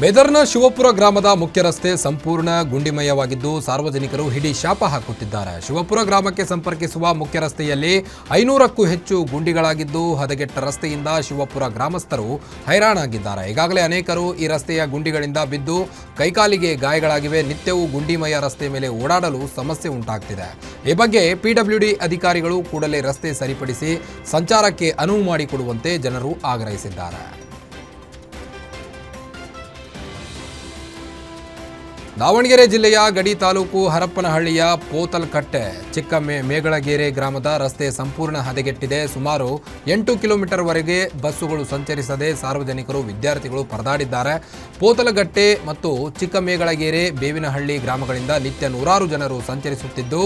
ಬೇದರ್ನ ಶಿವಪುರ ಗ್ರಾಮದ ಮುಖ್ಯ ರಸ್ತೆ ಸಂಪೂರ್ಣ ಗುಂಡಿಮಯವಾಗಿದ್ದು ಸಾರ್ವಜನಿಕರು ಹಿಡಿ ಶಾಪ ಹಾಕುತ್ತಿದ್ದಾರೆ. ಶಿವಪುರ ಗ್ರಾಮಕ್ಕೆ ಸಂಪರ್ಕಿಸುವ ಮುಖ್ಯ ರಸ್ತೆಯಲ್ಲಿ ಐನೂರಕ್ಕೂ ಹೆಚ್ಚು ಗುಂಡಿಗಳಾಗಿದ್ದು ಹದಗೆಟ್ಟ ರಸ್ತೆಯಿಂದ ಶಿವಪುರ ಗ್ರಾಮಸ್ಥರು ಹೈರಾಣಾಗಿದ್ದಾರೆ. ಈಗಾಗಲೇ ಅನೇಕರು ಈ ರಸ್ತೆಯ ಗುಂಡಿಗಳಿಂದ ಬಿದ್ದು ಕೈಕಾಲಿಗೆ ಗಾಯಗಳಾಗಿವೆ. ನಿತ್ಯವೂ ಗುಂಡಿಮಯ ರಸ್ತೆ ಮೇಲೆ ಓಡಾಡಲು ಸಮಸ್ಯೆ ಉಂಟಾಗ್ತಿದೆ. ಈ ಬಗ್ಗೆ ಪಿಡಬ್ಲ್ಯೂಡಿ ಅಧಿಕಾರಿಗಳು ಕೂಡಲೇ ರಸ್ತೆ ಸರಿಪಡಿಸಿ ಸಂಚಾರಕ್ಕೆ ಅನುವು ಮಾಡಿಕೊಡುವಂತೆ ಜನರು ಆಗ್ರಹಿಸಿದ್ದಾರೆ. ದಾವಣಗೆರೆ ಜಿಲ್ಲೆಯ ಗಡಿ ತಾಲೂಕು ಹರಪ್ಪನಹಳ್ಳಿಯ ಪೋತಲ್ಕಟ್ಟೆ ಚಿಕ್ಕ ಮೇ ಮೇಗಳಗೇರೆ ಗ್ರಾಮದ ರಸ್ತೆ ಸಂಪೂರ್ಣ ಹದಗೆಟ್ಟಿದೆ. ಸುಮಾರು ಎಂಟು ಕಿಲೋಮೀಟರ್ವರೆಗೆ ಬಸ್ಸುಗಳು ಸಂಚರಿಸದೆ ಸಾರ್ವಜನಿಕರು, ವಿದ್ಯಾರ್ಥಿಗಳು ಪರದಾಡಿದ್ದಾರೆ. ಪೋತಲಗಟ್ಟೆ ಮತ್ತು ಚಿಕ್ಕ ಮೇಗಳಗೇರೆ ಬೇವಿನಹಳ್ಳಿ ಗ್ರಾಮಗಳಿಂದ ನಿತ್ಯ ನೂರಾರು ಜನರು ಸಂಚರಿಸುತ್ತಿದ್ದು,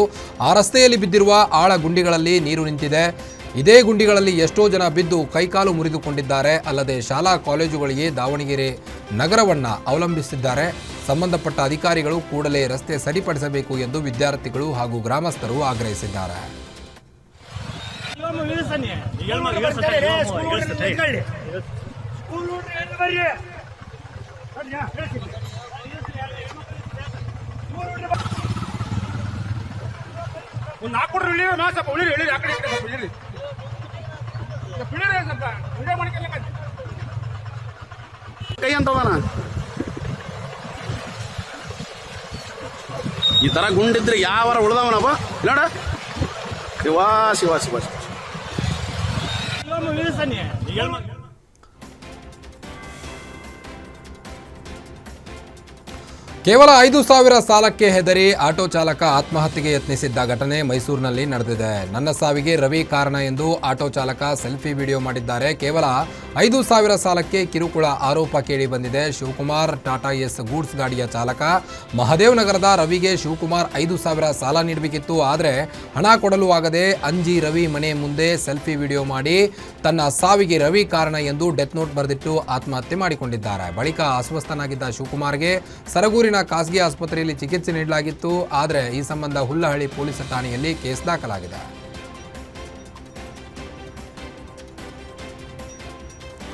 ಆ ರಸ್ತೆಯಲ್ಲಿ ಬಿದ್ದಿರುವ ಆಳ ಗುಂಡಿಗಳಲ್ಲಿ ನೀರು ನಿಂತಿದೆ. ಇದೇ ಗುಂಡಿಗಳಲ್ಲಿ ಎಷ್ಟೋ ಜನ ಬಿದ್ದು ಕೈಕಾಲು ಮುರಿದುಕೊಂಡಿದ್ದಾರೆ. ಅಲ್ಲದೆ ಶಾಲಾ ಕಾಲೇಜುಗಳಿಗೆ ದಾವಣಗೆರೆ ನಗರವನ್ನು ಅವಲಂಬಿಸಿದ್ದಾರೆ. ಸಂಬಂಧಪಟ್ಟ ಅಧಿಕಾರಿಗಳು ಕೂಡಲೇ ರಸ್ತೆ ಸರಿಪಡಿಸಬೇಕು ಎಂದು ವಿದ್ಯಾರ್ಥಿಗಳು ಹಾಗೂ ಗ್ರಾಮಸ್ಥರು ಆಗ್ರಹಿಸಿದ್ದಾರೆ. ಕೈ ನಾಲ್ಕು ಕೊಡ್ರಿ ಇಳಿ ನಾ ಸ್ವಲ್ಪ ಉಳಿರಿ ಇಳಿರಿ ಆ ಕಡೆ ಈ ಕಡೆ ಸ್ವಲ್ಪ ಇಳಿರಿ ಸ್ವಲ್ಪ ಇಳಿರಿ ಸ್ವಲ್ಪ ವಿಡಿಯೋ ಮಾಡ್ಕೊಳ್ಳಿ ಕೈ ಅಂತವನ ಈ ತರ ಗುಂಡಿದ್ರೆ ಯಾವಾರ ಉಳ್ದವನಪ್ಪ ನೋಡ. ಶಿವ ಶಿವ ಶಿವ ಶಿವ. ಕೇವಲ ಐದು ಸಾವಿರ ಸಾಲಕ್ಕೆ ಹೆದರಿ ಆಟೋ ಚಾಲಕ ಆತ್ಮಹತ್ಯೆಗೆ ಯತ್ನಿಸಿದ್ದ ಘಟನೆ ಮೈಸೂರಿನಲ್ಲಿ ನಡೆದಿದೆ. ನನ್ನ ಸಾವಿಗೆ ರವಿ ಕಾರಣ ಎಂದು ಆಟೋ ಚಾಲಕ ಸೆಲ್ಫಿ ವಿಡಿಯೋ ಮಾಡಿದ್ದಾರೆ. ಕೇವಲ ಐದು ಸಾವಿರ ಸಾಲಕ್ಕೆ ಕಿರುಕುಳ ಆರೋಪ ಕೇಳಿ ಬಂದಿದೆ. ಶಿವಕುಮಾರ್, ಟಾಟಾ ಎಸ್ ಗೂಡ್ಸ್ ಗಾಡಿಯ ಚಾಲಕ ಮಹದೇವ್ ನಗರದ ರವಿಗೆ ಶಿವಕುಮಾರ್ ಐದು ಸಾವಿರ ಸಾಲ ನೀಡಬೇಕಿತ್ತು. ಆದರೆ ಹಣ ಕೊಡಲು ಆಗದೆ ಅಂಜಿ ರವಿ ಮನೆ ಮುಂದೆ ಸೆಲ್ಫಿ ವಿಡಿಯೋ ಮಾಡಿ ತನ್ನ ಸಾವಿಗೆ ರವಿ ಕಾರಣ ಎಂದು ಡೆತ್ ನೋಟ್ ಬರೆದಿಟ್ಟು ಆತ್ಮಹತ್ಯೆ ಮಾಡಿಕೊಂಡಿದ್ದಾರೆ. ಬಳಿಕ ಅಸ್ವಸ್ಥನಾಗಿದ್ದ ಶಿವಕುಮಾರ್ಗೆ ಸರಗೂರಿನ ಖಾಸಗಿ ಆಸ್ಪತ್ರೆಯಲ್ಲಿ ಚಿಕಿತ್ಸೆ ನೀಡಲಾಗಿತ್ತು. ಆದರೆ ಈ ಸಂಬಂಧ ಹುಲ್ಲಹಳ್ಳಿ ಪೊಲೀಸ್ ಠಾಣೆಯಲ್ಲಿ ಕೇಸ್ ದಾಖಲಾಗಿದೆ.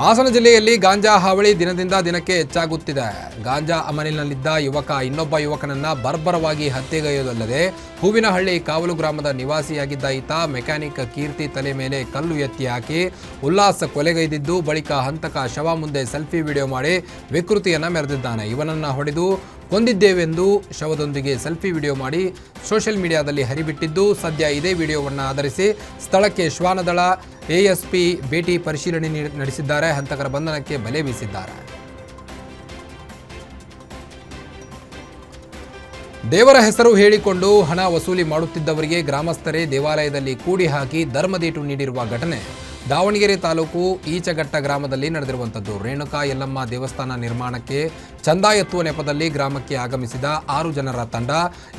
ಹಾಸನ ಜಿಲ್ಲೆಯಲ್ಲಿ ಗಾಂಜಾ ಹಾವಳಿ ದಿನದಿಂದ ದಿನಕ್ಕೆ ಹೆಚ್ಚಾಗುತ್ತಿದೆ. ಗಾಂಜಾ ಅಮಲಿನಲ್ಲಿದ್ದ ಯುವಕ ಇನ್ನೊಬ್ಬ ಯುವಕನನ್ನ ಬರ್ಬರವಾಗಿ ಹತ್ಯೆಗೈಯೋದಲ್ಲದೆ ಹೂವಿನಹಳ್ಳಿ ಕಾವಲು ಗ್ರಾಮದ ನಿವಾಸಿಯಾಗಿದ್ದ ಈತ ಮೆಕ್ಯಾನಿಕ್ ಕೀರ್ತಿ ತಲೆ ಮೇಲೆ ಕಲ್ಲು ಎತ್ತಿ ಹಾಕಿ ಉಲ್ಲಾಸ ಕೊಲೆಗೈದಿದ್ದು, ಬಳಿಕ ಹಂತಕ ಶವ ಮುಂದೆ ಸೆಲ್ಫಿ ವಿಡಿಯೋ ಮಾಡಿ ವಿಕೃತಿಯನ್ನ ಮೆರೆದಿದ್ದಾನೆ. ಇವನನ್ನ ಹೊಡೆದು ಕೊಂದಿದ್ದೇವೆಂದು ಶವದೊಂದಿಗೆ ಸೆಲ್ಫಿ ವಿಡಿಯೋ ಮಾಡಿ ಸೋಷಿಯಲ್ ಮೀಡಿಯಾದಲ್ಲಿ ಹರಿಬಿಟ್ಟಿದ್ದು, ಸದ್ಯ ಇದೇ ವಿಡಿಯೋವನ್ನು ಆಧರಿಸಿ ಸ್ಥಳಕ್ಕೆ ಶ್ವಾನದಳ ಎಎಸ್ಪಿ ಭೇಟಿ ಪರಿಶೀಲನೆ ನೀಡಿ- ನಡೆಸಿದ್ದಾರೆ, ಹಂತಕರ ಬಂಧನಕ್ಕೆ ಬಲೆ ಬೀಸಿದ್ದಾರೆ. ದೇವರ ಹೆಸರು ಹೇಳಿಕೊಂಡು ಹಣ ವಸೂಲಿ ಮಾಡುತ್ತಿದ್ದವರಿಗೆ ಗ್ರಾಮಸ್ಥರೇ ದೇವಾಲಯದಲ್ಲಿ ಕೂಡಿ ಹಾಕಿ ಧರ್ಮದೇಟು ನೀಡಿರುವ ಘಟನೆ. ದಾವಣಗೆರೆ ತಾಲೂಕು ಈಚಘಟ್ಟ ಗ್ರಾಮದಲ್ಲಿ ನಡೆದಿರುವಂಥದ್ದು. ರೇಣುಕಾ ಯಲ್ಲಮ್ಮ ದೇವಸ್ಥಾನ ನಿರ್ಮಾಣಕ್ಕೆ ಚಂದ ಎತ್ತುವ ನೆಪದಲ್ಲಿ ಗ್ರಾಮಕ್ಕೆ ಆಗಮಿಸಿದ ಆರು ಜನರ ತಂಡ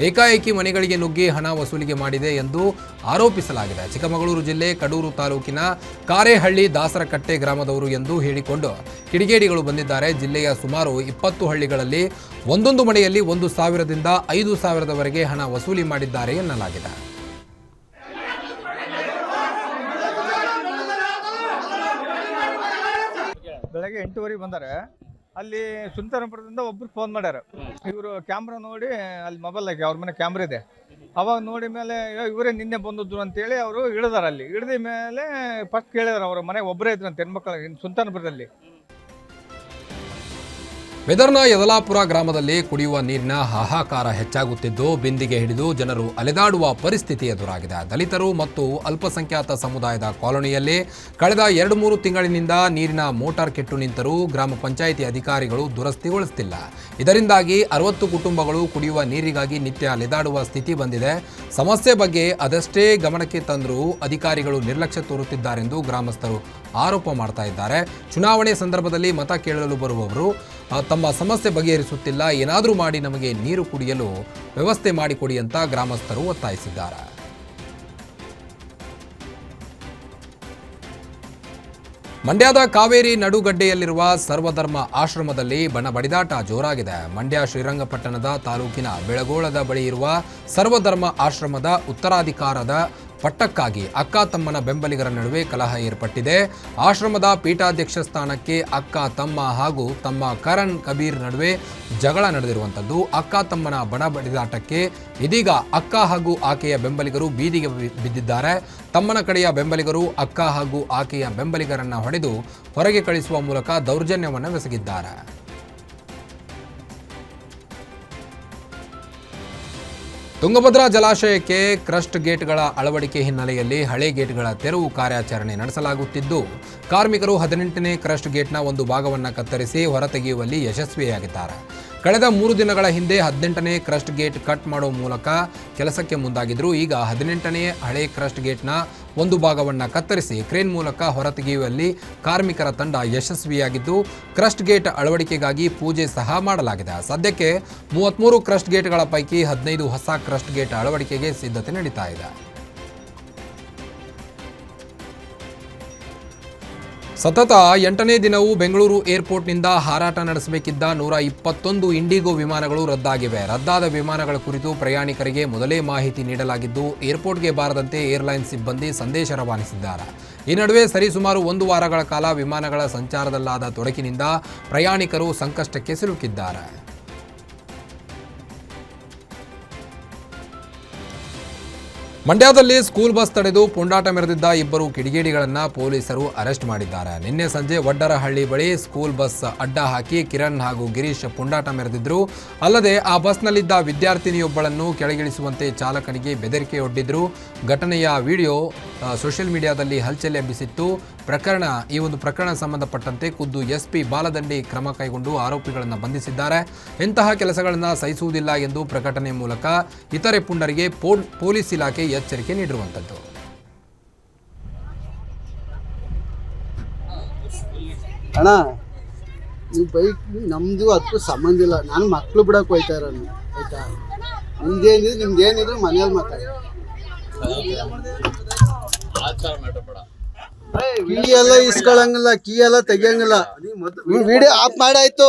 ಏಕಾಏಕಿ ಮನೆಗಳಿಗೆ ನುಗ್ಗಿ ಹಣ ವಸೂಲಿಗೆ ಮಾಡಿದೆ ಎಂದು ಆರೋಪಿಸಲಾಗಿದೆ. ಚಿಕ್ಕಮಗಳೂರು ಜಿಲ್ಲೆ ಕಡೂರು ತಾಲೂಕಿನ ಕಾರೇಹಳ್ಳಿ ದಾಸರಕಟ್ಟೆ ಗ್ರಾಮದವರು ಎಂದು ಹೇಳಿಕೊಂಡು ಕಿಡಿಗೇಡಿಗಳು ಬಂದಿದ್ದಾರೆ. ಜಿಲ್ಲೆಯ ಸುಮಾರು ಇಪ್ಪತ್ತು ಹಳ್ಳಿಗಳಲ್ಲಿ ಒಂದೊಂದು ಮನೆಯಲ್ಲಿ ಒಂದು ಸಾವಿರದಿಂದ ಐದು ಸಾವಿರದವರೆಗೆ ಹಣ ವಸೂಲಿ ಮಾಡಿದ್ದಾರೆ ಎನ್ನಲಾಗಿದೆ. ಬೆಳಗ್ಗೆ ಎಂಟೂವರೆಗೆ ಬಂದಾರೆ. ಅಲ್ಲಿ ಸುಂದರಪುರದಿಂದ ಒಬ್ರು ಫೋನ್ ಮಾಡ್ಯಾರ. ಇವರು ಕ್ಯಾಮ್ರಾ ನೋಡಿ ಅಲ್ಲಿ ಮೊಬೈಲ್ ಹಾಕಿ ಅವ್ರ ಮನೆ ಕ್ಯಾಮ್ರಾ ಇದೆ. ಅವಾಗ ನೋಡಿ ಮೇಲೆ "ಏ, ಇವರೇ ನಿನ್ನೆ ಬಂದದ್ದು ಅಂತೇಳಿ ಅವರು ಹಿಡಿದಾರ ಅಲ್ಲಿ. ಇಳಿದ ಮೇಲೆ ಫಸ್ಟ್ ಕೇಳಿದಾರೆ ಅವ್ರ ಮನೆ ಒಬ್ಬರೇ ಇದ್ರಂತೆ ಹೆಣ್ಮಕ್ಳು ಸುಲ್ತಾನಪುರದಲ್ಲಿ ಬೆದರ್ನ ಯದಲಾಪುರ ಗ್ರಾಮದಲ್ಲಿ ಕುಡಿಯುವ ನೀರಿನ ಹಾಹಾಕಾರ ಹೆಚ್ಚಾಗುತ್ತಿದ್ದು, ಬಿಂದಿಗೆ ಹಿಡಿದು ಜನರು ಅಲೆದಾಡುವ ಪರಿಸ್ಥಿತಿ ಎದುರಾಗಿದೆ. ದಲಿತರು ಮತ್ತು ಅಲ್ಪಸಂಖ್ಯಾತ ಸಮುದಾಯದ ಕಾಲೋನಿಯಲ್ಲಿ ಕಳೆದ ಎರಡು ಮೂರು ತಿಂಗಳಿನಿಂದ ನೀರಿನ ಮೋಟಾರ್ ಕೆಟ್ಟು ನಿಂತರೂ ಗ್ರಾಮ ಪಂಚಾಯಿತಿ ಅಧಿಕಾರಿಗಳು ದುರಸ್ತಿಗೊಳಿಸುತ್ತಿಲ್ಲ ಇದರಿಂದಾಗಿ ಅರವತ್ತು ಕುಟುಂಬಗಳು ಕುಡಿಯುವ ನೀರಿಗಾಗಿ ನಿತ್ಯ ಅಲೆದಾಡುವ ಸ್ಥಿತಿ ಬಂದಿದೆ. ಸಮಸ್ಯೆ ಬಗ್ಗೆ ಅದಷ್ಟೇ ಗಮನಕ್ಕೆ ತಂದರೂ ಅಧಿಕಾರಿಗಳು ನಿರ್ಲಕ್ಷ್ಯ ತೋರುತ್ತಿದ್ದಾರೆಂದು ಗ್ರಾಮಸ್ಥರು ಆರೋಪ ಮಾಡ್ತಾ ಇದ್ದಾರೆ. ಚುನಾವಣೆ ಸಂದರ್ಭದಲ್ಲಿ ಮತ ಕೇಳಲು ಬರುವವರು ತಮ್ಮ ಸಮಸ್ಯೆ ಬಗೆಹರಿಸುತ್ತಿಲ್ಲ. ಏನಾದರೂ ಮಾಡಿ ನಮಗೆ ನೀರು ಕುಡಿಯಲು ವ್ಯವಸ್ಥೆ ಮಾಡಿಕೊಡಿ ಅಂತ ಗ್ರಾಮಸ್ಥರು ಒತ್ತಾಯಿಸಿದ್ದಾರೆ. ಮಂಡ್ಯದ ಕಾವೇರಿ ನಡುಗಡ್ಡೆಯಲ್ಲಿರುವ ಸರ್ವಧರ್ಮ ಆಶ್ರಮದಲ್ಲಿ ಬಣ ಬಡಿದಾಟ ಜೋರಾಗಿದೆ. ಮಂಡ್ಯ ಶ್ರೀರಂಗಪಟ್ಟಣದ ತಾಲೂಕಿನ ಬೆಳಗೋಳದ ಬಳಿ ಇರುವ ಸರ್ವಧರ್ಮ ಆಶ್ರಮದ ಉತ್ತರಾಧಿಕಾರದ ಪಟ್ಟಕ್ಕಾಗಿ ಅಕ್ಕ ತಮ್ಮನ ಬೆಂಬಲಿಗರ ನಡುವೆ ಕಲಹ ಏರ್ಪಟ್ಟಿದೆ. ಆಶ್ರಮದ ಪೀಠಾಧ್ಯಕ್ಷ ಸ್ಥಾನಕ್ಕೆ ಅಕ್ಕ ತಮ್ಮ ಹಾಗೂ ತಮ್ಮ ಕರಣ್ ಕಬೀರ್ ನಡುವೆ ಜಗಳ ನಡೆದಿರುವಂಥದ್ದು. ಅಕ್ಕ ತಮ್ಮನ ಬಣ ಬಡಿದಾಟಕ್ಕೆ ಇದೀಗ ಅಕ್ಕ ಹಾಗೂ ಆಕೆಯ ಬೆಂಬಲಿಗರು ಬೀದಿಗೆ ಬಿದ್ದಿದ್ದಾರೆ. ತಮ್ಮನ ಕಡೆಯ ಬೆಂಬಲಿಗರು ಅಕ್ಕ ಹಾಗೂ ಆಕೆಯ ಬೆಂಬಲಿಗರನ್ನು ಹೊಡೆದು ಹೊರಗೆ ಕಳಿಸುವ ಮೂಲಕ ದೌರ್ಜನ್ಯವನ್ನು ಬೆಸಗಿದ್ದಾರೆ. ತುಂಗಭದ್ರಾ ಜಲಾಶಯಕ್ಕೆ ಕ್ರಸ್ಟ್ ಗೇಟ್ಗಳ ಅಳವಡಿಕೆ ಹಿನ್ನೆಲೆಯಲ್ಲಿ ಹಳೆ ಗೇಟ್ಗಳ ತೆರವು ಕಾರ್ಯಾಚರಣೆ ನಡೆಸಲಾಗುತ್ತಿದ್ದು, ಕಾರ್ಮಿಕರು ಹದಿನೆಂಟನೇ ಕ್ರಸ್ಟ್ ಗೇಟ್ನ ಒಂದು ಭಾಗವನ್ನು ಕತ್ತರಿಸಿ ಹೊರತೆಗೆಯುವಲ್ಲಿ ಯಶಸ್ವಿಯಾಗಿದ್ದಾರೆ. ಕಳೆದ ಮೂರು ದಿನಗಳ ಹಿಂದೆ ಹದಿನೆಂಟನೇ ಕ್ರಸ್ಟ್ ಗೇಟ್ ಕಟ್ ಮಾಡುವ ಮೂಲಕ ಕೆಲಸಕ್ಕೆ ಮುಂದಾಗಿದ್ದರು ಈಗ ಹದಿನೆಂಟನೇ ಹಳೆ ಕ್ರಸ್ಟ್ ಗೇಟ್ನ ಒಂದು ಭಾಗವನ್ನು ಕತ್ತರಿಸಿ ಕ್ರೇನ್ ಮೂಲಕ ಹೊರತೆಗೆಯುವಲ್ಲಿ ಕಾರ್ಮಿಕರ ತಂಡ ಯಶಸ್ವಿಯಾಗಿದ್ದು, ಕ್ರಸ್ಟ್ ಗೇಟ್ ಅಳವಡಿಕೆಗಾಗಿ ಪೂಜೆ ಸಹ ಮಾಡಲಾಗಿದೆ. ಸದ್ಯಕ್ಕೆ ಮೂವತ್ತ್ಮೂರು ಕ್ರಸ್ಟ್ ಗೇಟ್ಗಳ ಪೈಕಿ ಹದಿನೈದು ಹೊಸ ಕ್ರಸ್ಟ್ ಗೇಟ್ ಅಳವಡಿಕೆಗೆ ಸಿದ್ಧತೆ ನಡೀತಾ ಇದೆ. ಸತತ ಎಂಟನೇ ದಿನವೂ ಬೆಂಗಳೂರು ಏರ್ಪೋರ್ಟ್ನಿಂದ ಹಾರಾಟ ನಡೆಸಬೇಕಿದ್ದ ನೂರ ಇಪ್ಪತ್ತೊಂದು ಇಂಡಿಗೋ ವಿಮಾನಗಳು ರದ್ದಾಗಿವೆ. ರದ್ದಾದ ವಿಮಾನಗಳ ಕುರಿತು ಪ್ರಯಾಣಿಕರಿಗೆ ಮೊದಲೇ ಮಾಹಿತಿ ನೀಡಲಾಗಿದ್ದು, ಏರ್ಪೋರ್ಟ್ಗೆ ಬಾರದಂತೆ ಏರ್ಲೈನ್ ಸಿಬ್ಬಂದಿ ಸಂದೇಶ ರವಾನಿಸಿದ್ದಾರೆ. ಈ ನಡುವೆ ಸರಿಸುಮಾರು ಒಂದು ವಾರಗಳ ಕಾಲ ವಿಮಾನಗಳ ಸಂಚಾರದಲ್ಲಾದ ತೊಡಕಿನಿಂದ ಪ್ರಯಾಣಿಕರು ಸಂಕಷ್ಟಕ್ಕೆ ಸಿಲುಕಿದ್ದಾರೆ. ಮಂಡ್ಯದಲ್ಲಿ ಸ್ಕೂಲ್ ಬಸ್ ತಡೆದು ಪುಂಡಾಟ ಮೆರೆದಿದ್ದ ಇಬ್ಬರು ಕಿಡಿಗೇಡಿಗಳನ್ನು ಪೊಲೀಸರು ಅರೆಸ್ಟ್ ಮಾಡಿದ್ದಾರೆ. ನಿನ್ನೆ ಸಂಜೆ ವಡ್ಡರಹಳ್ಳಿ ಬಳಿ ಸ್ಕೂಲ್ ಬಸ್ ಅಡ್ಡ ಹಾಕಿ ಕಿರಣ್ ಹಾಗೂ ಗಿರೀಶ್ ಪುಂಡಾಟ ಮೆರೆದಿದ್ರು. ಅಲ್ಲದೆ ಆ ಬಸ್ನಲ್ಲಿದ್ದ ವಿದ್ಯಾರ್ಥಿನಿಯೊಬ್ಬಳನ್ನು ಕೆಳಗಿಳಿಸುವಂತೆ ಚಾಲಕನಿಗೆ ಬೆದರಿಕೆಯೊಡ್ಡಿದ್ರು ಘಟನೆಯ ವಿಡಿಯೋ ಸೋಷಿಯಲ್ ಮೀಡಿಯಾದಲ್ಲಿ ಹಲ್ಚಲ್ ಎಬ್ಬಿಸಿತ್ತು. ಪ್ರಕರಣ ಈ ಒಂದು ಪ್ರಕರಣ ಸಂಬಂಧಪಟ್ಟಂತೆ ಖುದ್ದು ಎಸ್ಪಿ ಬಾಲದಂಡಿ ಕ್ರಮ ಕೈಗೊಂಡು ಆರೋಪಿಗಳನ್ನು ಬಂಧಿಸಿದ್ದಾರೆ. ಇಂತಹ ಕೆಲಸಗಳನ್ನು ಸಹಿಸುವುದಿಲ್ಲ ಎಂದು ಪ್ರಕಟಣೆ ಮೂಲಕ ಇತರೆ ಪುಂಡರಿಗೆ ಪೋ- ಪೊಲೀಸ್ ಇಲಾಖೆ ಎಚ್ಚರಿಕೆ ನೀಡಿರುವಂಥದ್ದು. ಅಣ್ಣ ನೀವು ಬೈಕ್ ನಮ್ಮದು ಅದಕ್ಕೂ ಸಂಬಂಧ ಇಲ್ಲ. ನಾನು ಮಕ್ಕಳು ಬಿಡಕ್ಕೆ ಹೋಯ್ತಾ ಇರೋನು ಆಯ್ತಾ? ನಿಮ್ದೇನಿದ್ರು ನಿಮ್ದೇನಿದ್ರು ಮನೇಲಿ ಮಾತಾಡಿ. ಕೀ ಎಲ್ಲ ಇಸ್ಕೊಳಂಗಿಲ್ಲ ಕೀ ಎಲ್ಲ ತೆಗಿಯಂಗಿಲ್ಲ. Video of ಮಾಡಾಯ್ತು